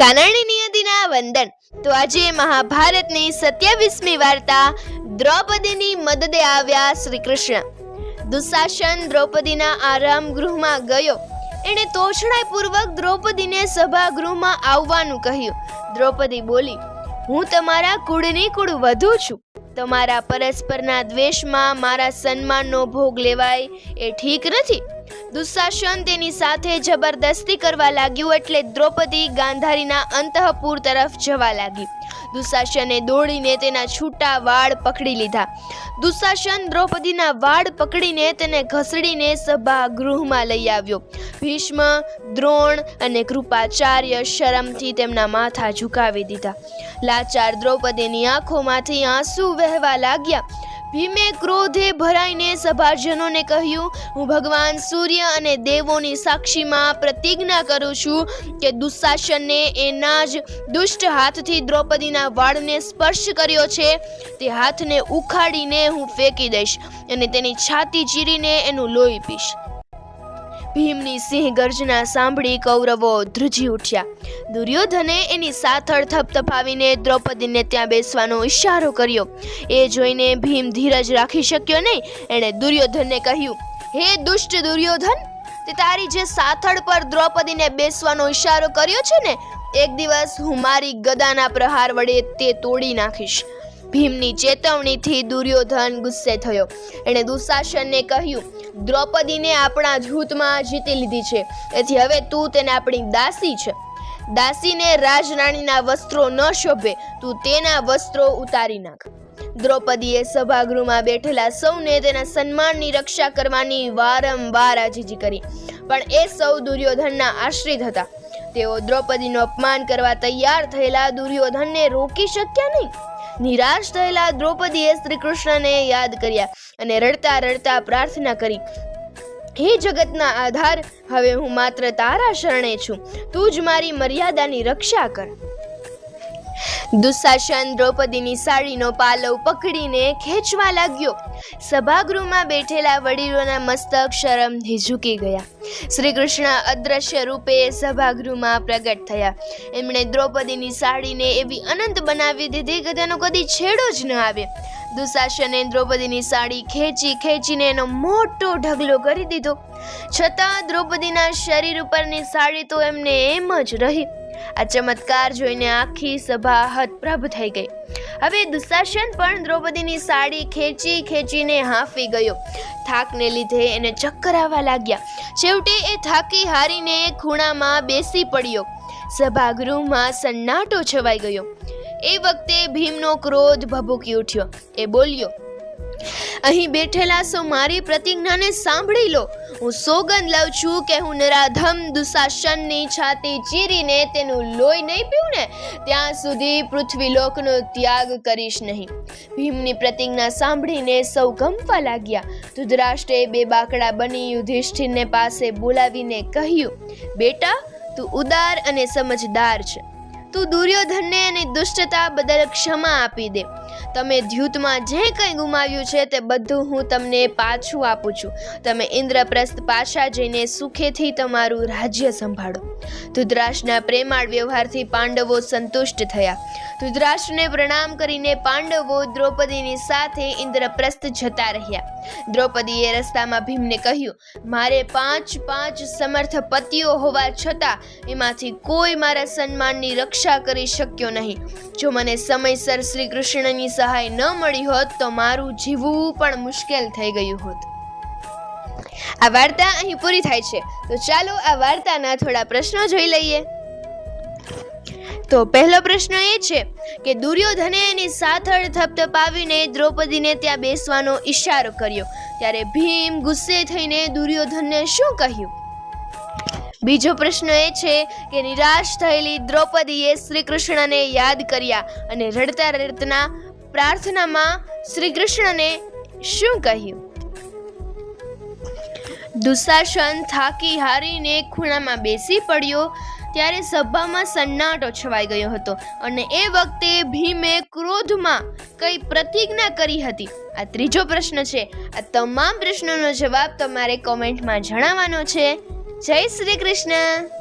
કાનાણી નિયતિના વંદન. તો આજે મહાભારતની સત્યાવીસમી વાર્તા દ્રૌપદીની મદદે આવ્યા શ્રી કૃષ્ણ દુશાસન દ્રૌપદીના આરામ ગૃહમાં ગયો. એણે તોછડાઈપૂર્વક દ્રૌપદીને સભાગૃહમાં આવવાનું કહ્યું. દ્રૌપદી બોલી, હું તમારા કુળની કુળ વધુ છું. તમારા પરસ્પરના દ્વેષમાં મારા સન્માનનો ભોગ લેવાય એ ઠીક નથી. દુશાસન તેની સાથે જબરદસ્તી કરવા લાગ્યું એટલે દ્રૌપદી ગાંધારીના અંતઃપુર તરફ જવા લાગી. દુશાસને દોડીને તેના છૂટા વાળ પકડી લીધા. દુશાસન દ્રૌપદીના વાળ પકડીને તેને ઘસડીને સભા ગૃહમાં લઈ આવ્યો. ભીષ્મ, દ્રોણ અને કૃપાચાર્ય શરમથી તેમના માથા ઝુકાવી દીધા. લાચાર દ્રૌપદીની આંખોમાંથી આંસુ વહેવા લાગ્યા. ભીમે ક્રોધે ભરાઈને સભાજનોને કહ્યું, હું ભગવાન સૂર્ય અને દેવોની સાક્ષીમાં પ્રતિજ્ઞા કરું છું કે દુશાસનને એના જ દુષ્ટ હાથથી દ્રૌપદીના વાળને સ્પર્શ કર્યો છે. તે હાથને ઉખાડીને હું ફેંકી દઈશ અને તેની છાતી ચીરીને એનું લોહી પીશ. ભીમની સિંહ ગર્જના સાંભળી કૌરવો ધ્રુજી ઉઠ્યા. દુર્યોધને એની સાથળ થપથપાવીને દ્રૌપદીને ત્યાં બેસવાનો ઈશારો કર્યો. એ જોઈને ભીમ ધીરજ રાખી શક્યો નહીં. એણે દુર્યોધનને કહ્યું, હે દુષ્ટ દુર્યોધન, તે તારી જે સાથળ પર દ્રૌપદીને બેસવાનો ઈશારો કર્યો છે ને, એક દિવસ હું મારી ગદાના પ્રહાર વડે તે તોડી નાખીશ. ભીમની ચેતવણીથી દુર્યોધન ગુસ્સે થયો. એણે દુશાસનને કહ્યું, દ્રૌપદીને આપણા જૂથમાં જીતી લીધી છે. એથી હવે તું તેને આપણી દાસી છે. દાસીને રાજરાણીના વસ્ત્રો ન શોભે, તું તેના વસ્ત્રો ઉતારી નાખ. દ્રૌપદીએ સભાગૃહમાં બેઠેલા સૌને તેના સન્માનની રક્ષા કરવાની વારંવાર આજીજી કરી. પણ એ સૌ દુર્યોધનના આશ્રિત હતા. તેઓ દ્રૌપદીનું અપમાન કરવા તૈયાર થયેલા દુર્યોધનને રોકી શક્યા નહીં. નિરાશ થયેલા દ્રૌપદીએ શ્રી કૃષ્ણને યાદ કર્યા અને રડતા રડતા પ્રાર્થના કરી, હે જગતના આધાર, હવે હું માત્ર તારા શરણે છું. તું જ મારી મર્યાદાની રક્ષા કર. દુશાસન દ્રૌપદીની સાડીનો પાલવ પકડીને ખેંચવા લાગ્યો. સભાગૃહમાં બેઠેલા વડીલોના મસ્તક શરમથી ઝૂકી ગયા. શ્રી કૃષ્ણ અદ્રશ્ય રૂપે સભાગૃહમાં પ્રગટ થયા. એમણે દ્રૌપદીની સાડીને એવી અનંત બનાવી દીધી કે તેનો કદી છેડો જ ન આવે. દુશાસને દ્રૌપદીની સાડી ખેંચી ખેંચીને એનો મોટો ઢગલો કરી દીધો. છતાં દ્રૌપદીના શરીર ઉપરની સાડી તો એમને એમ જ રહી. આ ચમત્કાર જોઈને આખી સભા હતપ્રભ થઈ ગઈ. હવે દુશાસન પણ દ્રૌપદીની સાડી ખેંચી ખેંચીને હાંફી ગયો. થાકને લીધે એને ચક્કર આવવા લાગ્યા. છેવટે એ થાકી હારીને ખૂણામાં બેસી પડ્યો. સભાગૃહમાં સન્નાટો છવાઈ ગયો. એ વખતે ભીમનો ક્રોધ ભભૂકી ઉઠ્યો. એ બોલ્યો અહીં બેઠેલા સૌ મારી પ્રતિજ્ઞાને સાંભળી લો. હું સોગંદ લઉં છું કે હું નરાધમ, દુશાસનની છાતી ચીરીને તેનું લોહી નહીં પીઉં ને, ત્યાં સુધી પૃથ્વી લોકનો ત્યાગ કરીશ નહીં. ભીમની પ્રતિજ્ઞા સાંભળીને સૌ ગમવા લાગ્યા. ધૃતરાષ્ટ્રે બે બાકડા બની યુધિષ્ઠિરને પાસે બોલાવીને કહ્યું, બેટા, તું ઉદાર અને સમજદાર છે. તું દુર્યોધનને એની દુષ્ટતા બદલ ક્ષમા આપી દે. તમે દ્યુતમાં જે કંઈ ગુમાવ્યું છે તે બધું હું તમને પાછું આપું છું. તમે ઇન્દ્રપ્રસ્થ પાછા જઈને સુખેથી તમારું રાજ્ય સંભાળો. ધૃતરાષ્ટ્રના પ્રેમાળ વ્યવહારથી પાંડવો સંતુષ્ટ થયા. ધૃતરાષ્ટ્રને પ્રણામ કરીને પાંડવો દ્રૌપદીની સાથે ઇન્દ્રપ્રસ્થ જતા રહ્યા. દ્રૌપદીએ રસ્તામાં ભીમને કહ્યું, મારે પાંચ પાંચ સમર્થ પતિઓ હોવા છતાં એમાંથી કોઈ મારા સન્માનની રક્ષા કરી શક્યો નહીં. જો મને સમયસર શ્રી કૃષ્ણની સહાય ન મળી હોત તો મારું જીવવું પણ મુશ્કેલ થઈ ગયું હોત. આ વાર્તા અહીં પૂરી થાય છે. તો ચાલો આ વાર્તાના થોડા પ્રશ્નો જોઈ લઈએ. તો પહેલો પ્રશ્ન એ છે કે દુર્યોધને એની સાથળ થપથપાવીને દ્રૌપદીને ત્યાં બેસવાનો ઈશારો કર્યો. ત્યારે ભીમ ગુસ્સે થઈને દુર્યોધનને શું કહ્યું? બીજો પ્રશ્ન એ છે કે નિરાશ થયેલી દ્રૌપદીએ શ્રી કૃષ્ણને યાદ કર્યા અને રડતા રડતા પ્રાર્થનામાં શ્રી કૃષ્ણને શું કહ્યું? દુશાસન થાકી હારીને ખૂણામાં બેસી પડ્યો, ત્યારે સભામાં સન્નાટો છવાઈ ગયો હતો અને એ વખતે ભીમે ક્રોધમાં કઈ પ્રતિજ્ઞા કરી હતી. આ ત્રીજો પ્રશ્ન છે. આ તમામ પ્રશ્નોનો જવાબ તમારે કોમેન્ટમાં જણાવવાનો છે. જય શ્રી કૃષ્ણ.